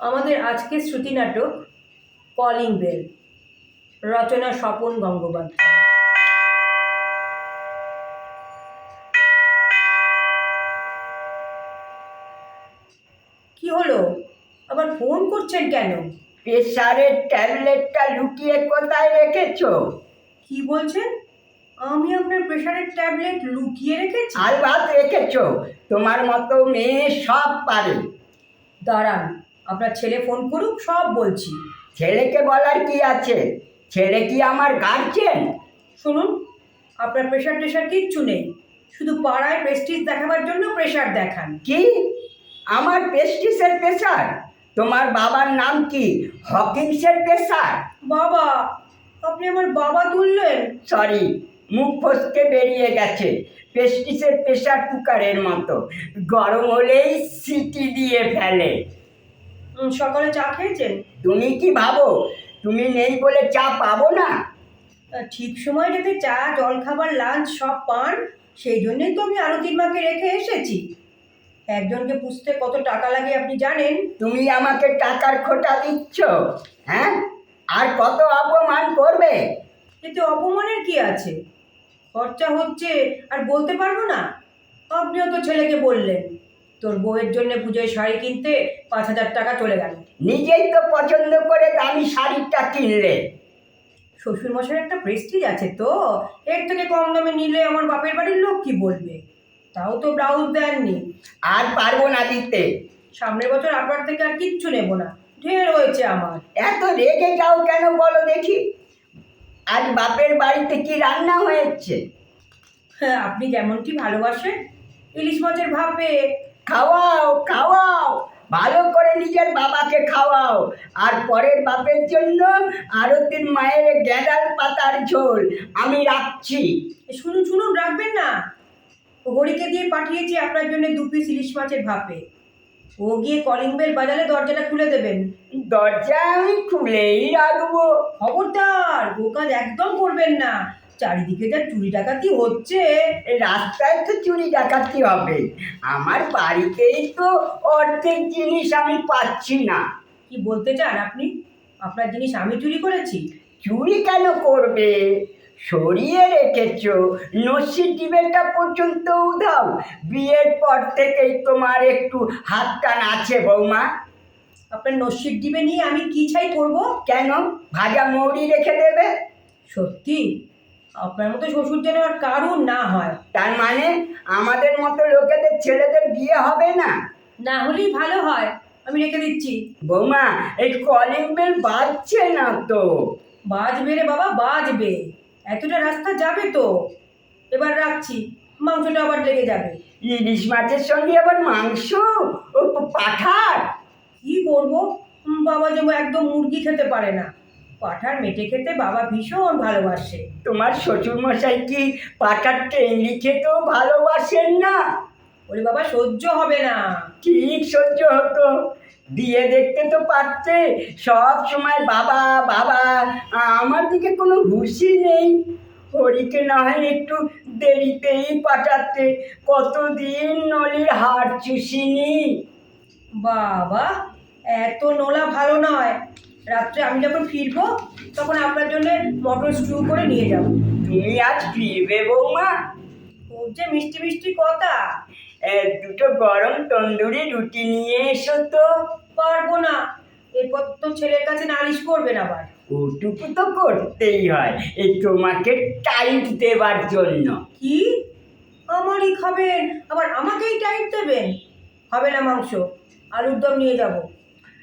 আমাদের আজকের শ্রুতি নাটক কলিং বেল রচনা স্বপন গঙ্গোপাধ্যায়। কি হলো? আবার ফোন করছেন কেন? প্রেসারের ট্যাবলেটটা লুকিয়ে কোথায় রেখেছো? কি বলছেন? আমি আপনার প্রেশারের ট্যাবলেট লুকিয়ে রেখেছি। আলবাত রেখেছো। তোমার মতো মেয়ে সব পারে। দাঁড়ান আপনার ছেলে ফোন করুক সব বলছি। ছেলেকে বলার কি আছে? ছেলে কি আমার গার্জেন শুনুন আপনার প্রেশার টেশার কিচ্ছু নেই। শুধু পাড়ায় প্রেস্টিজ দেখাবার জন্য প্রেশার দেখান। কি? আমার পেস্টিসের প্রেসার তোমার বাবার নাম কি? হকিংসের প্রেসার বাবা আপনি আমার বাবা তুললেন। সরি মুখ ফসকে বেরিয়ে গেছে। পেস্টিসের প্রেসার কুকারের মতো। গরম হলেই সিটি দিয়ে ফেলে। সকালে চা খেয়েছেন? তুমি কি ভাবো? তুমি নেই বলে চা পাবো না? ঠিক সময় যাতে চা জলখাবার লাঞ্চ সব পান সেই জন্যই তো আমি আরতির মাকে রেখে এসেছি। একজনকে পুষতে কত টাকা লাগে আপনি জানেন? তুমি আমাকে টাকার খোটা দিচ্ছ হ্যাঁ? আর কত অপমান করবে? এতে অপমানের কি আছে? খরচা হচ্ছে আর বলতে পারব না? আপনিও তো ছেলেকে বললেন। তোর বউয়ের জন্য পুজোয় শাড়ি কিনতে পাঁচ হাজার টাকা চলে গেল। নিজেই তো পছন্দ করে দামি শাড়িটা কিনলে। শ্বশুরমশাইয়ের একটা প্রেস্টিজ আছে তো এর থেকে কম দামে নিলে আমার বাপের বাড়ির লোক কি বলবে? তাও তো ব্লাউজ দেননি। আর পারব না দিতে। সামনের বছর আপনার থেকে আর কিচ্ছু নেব না। ঢের হয়েছে আমার। এত রেগে যাও কেন বলো দেখি? আজ বাপের বাড়িতে কি রান্না হয়েছে? হ্যাঁ আপনি যেমনটি ভালোবাসেন ইলিশ মাছের ভাপে খাওয়াও খাওয়াও। ভালো করে নিজের বাবাকে খাওয়াও। আর পরের বাপের জন্য আরতির মায়ের গেঁদাল পাতার ঝোল। আমি রাখছি। শুনুন শুনুন রাখবেন না। হরিকে দিয়ে পাঠিয়েছি আপনার জন্য দু পিস ইলিশ মাছের ভাপে। ও গিয়ে কলিং বেল বাজালে দরজাটা খুলে দেবেন। দরজা আমি খুলেই রাখব। খবরদার ও কাজ একদম করবেন না। চারিদিকে যা চুরি ডাকাতি হচ্ছে রাস্তায় তো চুরি ডাকাতি হবে। আমার বাড়িতেই তো অর্ধেক জিনিস আমি পাচ্ছি না। কি বলতে চান আপনি? আপনার জিনিস আমি চুরি করেছি? চুরি কেন করবে? সরিয়ে রেখেছ। নসি টিবেটা পর্যন্ত উধাও বিয়ের পর থেকেই তোমার একটু হাত টান আছে বৌমা। আপনার নসির ডিবে নিয়ে আমি কি ছাই করব? কেন? ভাজা মৌরি রেখে দেবে। সত্যি? আপনার মতো শ্বশুর যেন আর কারুর না হয়। তার মানে আমাদের মতো লোকেদের ছেলেদের বিয়ে হবে না? না হলেই ভালো হয় আমি রেখে দিচ্ছি। বৌমা এই কলিং বেল বাজছে না তো। বাজবে রে বাবা বাজবে। এতটা রাস্তা যাবে তো। এবার রাখছি মাংসটা আবার লেগে যাবে। ইলিশ মাছের সঙ্গে আবার মাংস? ও পাঠার। কি করব? বাবা যেমন একদম মুরগি খেতে পারে না। পাঠার মেটে খেতে বাবা ভীষণ ভালোবাসে। তোমার শ্বশুরমশাই কি পাঠার টেঙ্গি খেতেও ভালোবাসেন না? ওরে বাবা সহ্য হবে না। ঠিক সহ্য হতো। দিয়ে দেখতে তো পারতে সব সময় বাবা বাবা আমার দিকে কোনো হুঁশি নেই। হরিকে না হয় একটু দেরিতেই পাঠাতে। কতদিন নলির হাড় চুষিনি? বাবা এত নোলা ভালো নয়। রাত্রে আমি যখন ফিরবো তখন আপনার জন্য মটর স্টু করে নিয়ে যাব। তুমি আজ ফিরবে বৌমা। খুব যে মিষ্টি মিষ্টি কথা। দুটো গরম তন্দুরি রুটি নিয়ে এসো তো। পারব না। এরপর তো ছেলের কাছে নালিশ করবেন আবার। ওটুকু তো করতেই হয়। এই তোমাকে টাইট দেবার জন্য। কি? আমারই খাবেন। আবার আমাকেই টাইট দেবেন। হবে না মাংস। আলুর দম নিয়ে যাব।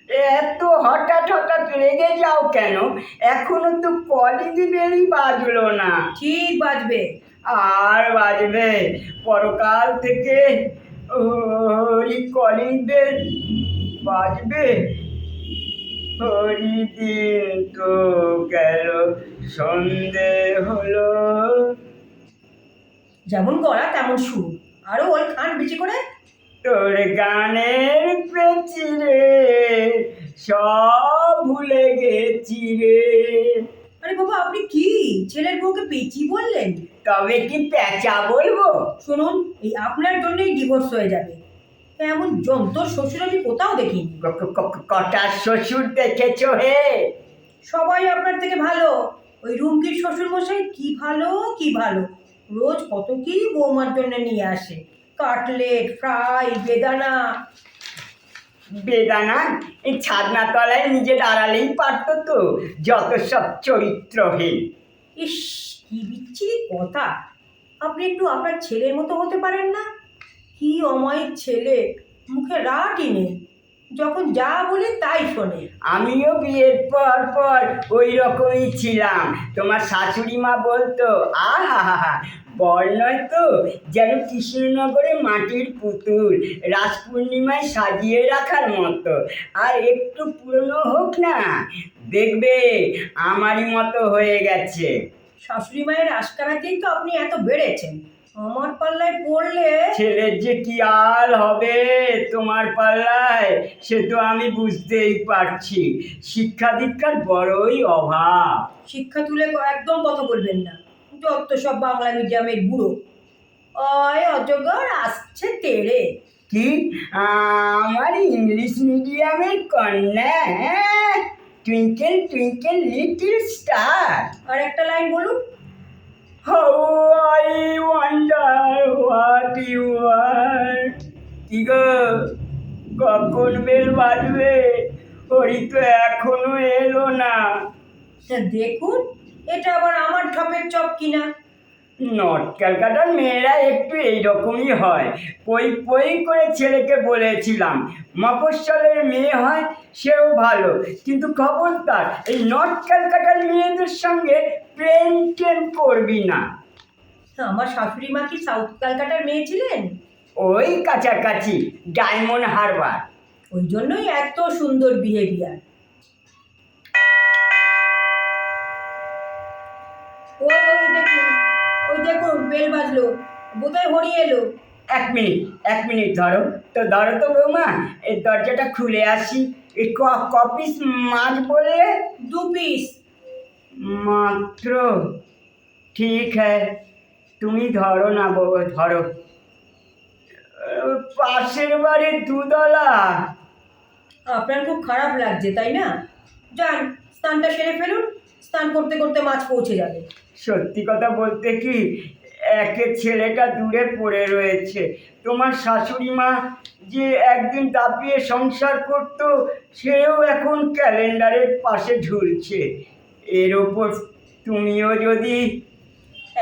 এত হঠাৎ হঠাৎ রেগে যাও কেন? এখনও তো কলেজ বেলই বাজলো না। ঠিক বাজবে। আর বাজবে? পরকাল থেকে হরি কলিং বেল বাজবে? হরি দিন তো গেল সন্ধে হলো। যেমন গলা তেমন সুর। আরও ওই খান বেশি করে। তোর রে সব ভুলে গেছি রে। আরে বাবা আপনি কি? ছেলের বউকে পেঁচি বললেন? তবে কি প্যাঁচা বলব? শুনুন এই আপনার জন্যই ডিভোর্স হয়ে যাবে। এমন যন্ত্র শ্বশুর আমি কোথাও দেখিনি। ক- ক- ক- কটা শ্বশুর দেখেছ হে? সবাই আপনার থেকে ভালো। ওই রুমকির শ্বশুর মশাই কি ভালো কি ভালো? রোজ কত কি বৌমার জন্য নিয়ে আসে। কাটলেট ফ্রাই বেদানা। বেদানা এই ছাদনা তলায় নিজে দাঁড়ালেই পারত তো যত সব চরিত্রহীন ইস, কি বিচ্ছিরি কথা। আপনি একটু আপনার ছেলের মতো হতে পারেন না? কি অময়ের ছেলে, মুখে রাটই নেই যখন যা বলি তাই শোনে। আমিও বিয়ের পর পর ওই রকমই ছিলাম। তোমার শাশুড়ি মা বলতো আহা হা হা বর নয় তো যেন কৃষ্ণনগরে মাটির পুতুল রাস পূর্ণিমায় সাজিয়ে রাখার মতো। আর একটু পুরনো হোক না দেখবে আমারই মতো হয়ে গেছে। শাশুড়ি মায়ের আশকারাতেই তো আপনি এত বেড়েছেন। আমার পাল্লায় পড়লে? ছেলের যে কি আল হবে তোমার পাল্লায় সে তো আমি বুঝতেই পারছি। শিক্ষা দীক্ষার বড়ই অভাব। শিক্ষা তুলে একদম কথা বলবেন না। যত সব বাংলা মিডিয়ামের বুড়ো। অয় অজগর আসছে তেড়ে। কি? আমার ইংলিশ মিডিয়ামের কন্যা হ্যাঁ? Twinkle twinkle little star. আর একটা লাইন বলুন। কি গো কখন বেল বাজবে? হরি তো এখনও এলো না। দেখুন এটা আবার আমার ঠপের চপ কিনা? নর্থ ক্যালকাটার মেয়েরা একটু এইরকমই হয়। পই পই করে ছেলেকে বলেছিলাম মফস্বলের মেয়ে হয় সেও ভালো। কিন্তু খবরদার এই নর্থ ক্যালকাটার মেয়েদের সঙ্গে প্রেম টেম করবি না। আমার শাশুড়ি মা কি সাউথ ক্যালকাটার মেয়ে ছিলেন? ওই কাছাকাছি ডায়মন্ড হারবার। ওই জন্যই এত সুন্দর বিহেভিয়ার ওই ওই দেখুন ওই দেখুন বেল বাজলো বোধহয় হরি এলো। এক মিনিট এক মিনিট ধরো। তো ধরো তো বৌমা এই দরজাটা খুলে আসি। এই ক- ক পিস মাছ বললে? দু পিস মাত্র। ঠিক হ্যাঁ তুমি ধরো না বাবা ধরো। পাশের বাড়ির দুদলা আপনার খুব খারাপ লাগছে তাই না? যান স্নানটা সেরে ফেলুন স্নান করতে করতে মাছ পৌঁছে যাবে। সত্যি কথা বলতে কি একে ছেলেটা দূরে পড়ে রয়েছে। তোমার শাশুড়ি মা যে একদিন দাপিয়ে সংসার করত সেও এখন ক্যালেন্ডারের পাশে ঝুলছে। এর ওপর তুমিও যদি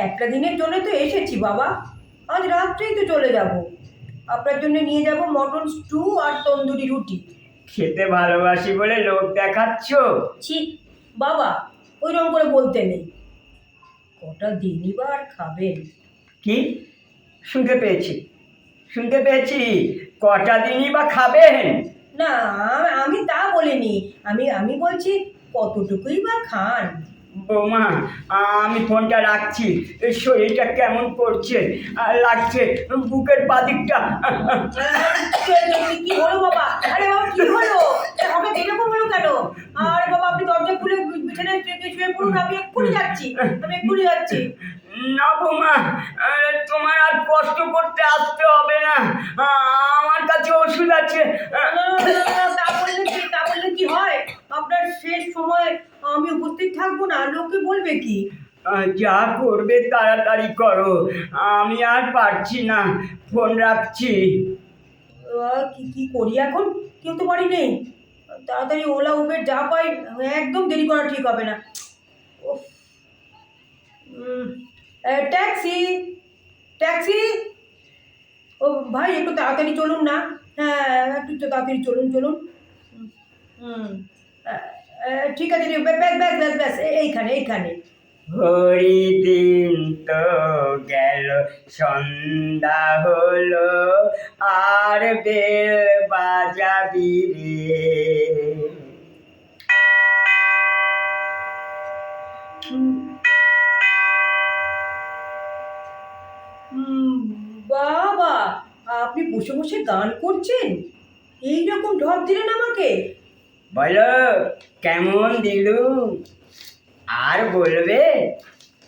একটা দিনের জন্য তো এসেছি বাবা। আজ রাত্রেই তো চলে যাব। আপনার জন্য নিয়ে যাব মটন স্টু আর তন্দুরি রুটি। খেতে ভালোবাসি বলে লোক দেখাচ্ছ? ছি বাবা ওই রকম করে বলতে নেই। কটা দিনই বা আর খাবেন? কি? শুনতে পেয়েছি। শুনতে পেয়েছি। কটা দিনই বা খাবেন? না আমি তা বলিনি। আমি আমি বলছি কতটুকুই বা খান? বৌমা আমি ফোনটা রাখছি। শরীরটা কেমন করছে আর লাগছে। বুকের বাদিকটা। কি- কি হলো বাবা? আরে বাবা কি হলো? হঠাৎ এরকম হলো কেন? আরে বাবা আপনি দরজা খুলে বিছানায় শুয়ে পড়ুন আমি এক্ষুনি যাচ্ছি। আমি এক্ষুনি যাচ্ছি। না বৌমা তোমার আর কষ্ট করতে আসতে হবে না। আমার কাছে ওষুধ আছে। তা বললে কি তা বললে কি হয়? শেষ সময় আমি উপস্থিত থাকব না লোকে বলবে কি? যা করবে তাড়াতাড়ি করো আমি আর পারছি না ফোন রাখছি। কি কি করি এখন? কেউ তো বাড়ি নেই। তাড়াতাড়ি ওলা উবের যা পাই একদম দেরি করা ঠিক হবে না। উম, ট্যাক্সি ট্যাক্সি? ও ভাই একটু তাড়াতাড়ি চলুন না। হ্যাঁ একটু তাড়াতাড়ি চলুন চলুন। হুম, এ, ঠিক আছে ব্যাস ব্যাস ব্যাস ব্যাস ব্যাস এ- এইখানে হরি দিন তো গেল সন্ধ্যা হলো আর বেল বাজাবি রে। বাবা আপনি বসে বসে গান করছেন? এই রকম ঢপ দিলেন আমাকে। বলো কেমন দিলু? আর বলবে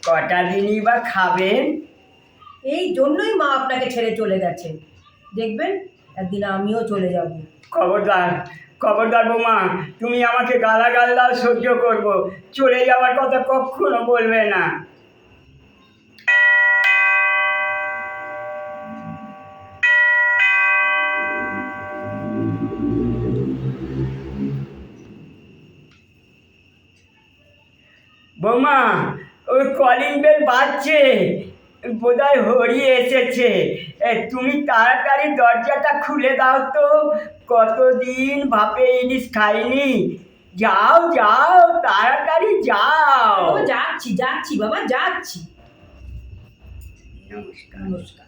কটা দিনই বা খাবেন? এই জন্যই মা আপনাকে ছেড়ে চলে গেছে। দেখবেন একদিন আমিও চলে যাব। খবরদার খবরদার বৌমা তুমি আমাকে গালাগাল দাও সহ্য করব। চলে যাওয়ার কথা কখনো বলবে না। বৌমা ওই কলিং বেল বাজছে। বোধহয় হরি এসেছে। তুমি তাড়াতাড়ি দরজাটা খুলে দাও তো। কতদিন ভাপে ইলিশ খাইনি। যাও যাও তাড়াতাড়ি যাও। যাচ্ছি যাচ্ছি বাবা যাচ্ছি। নমস্কার। নমস্কার।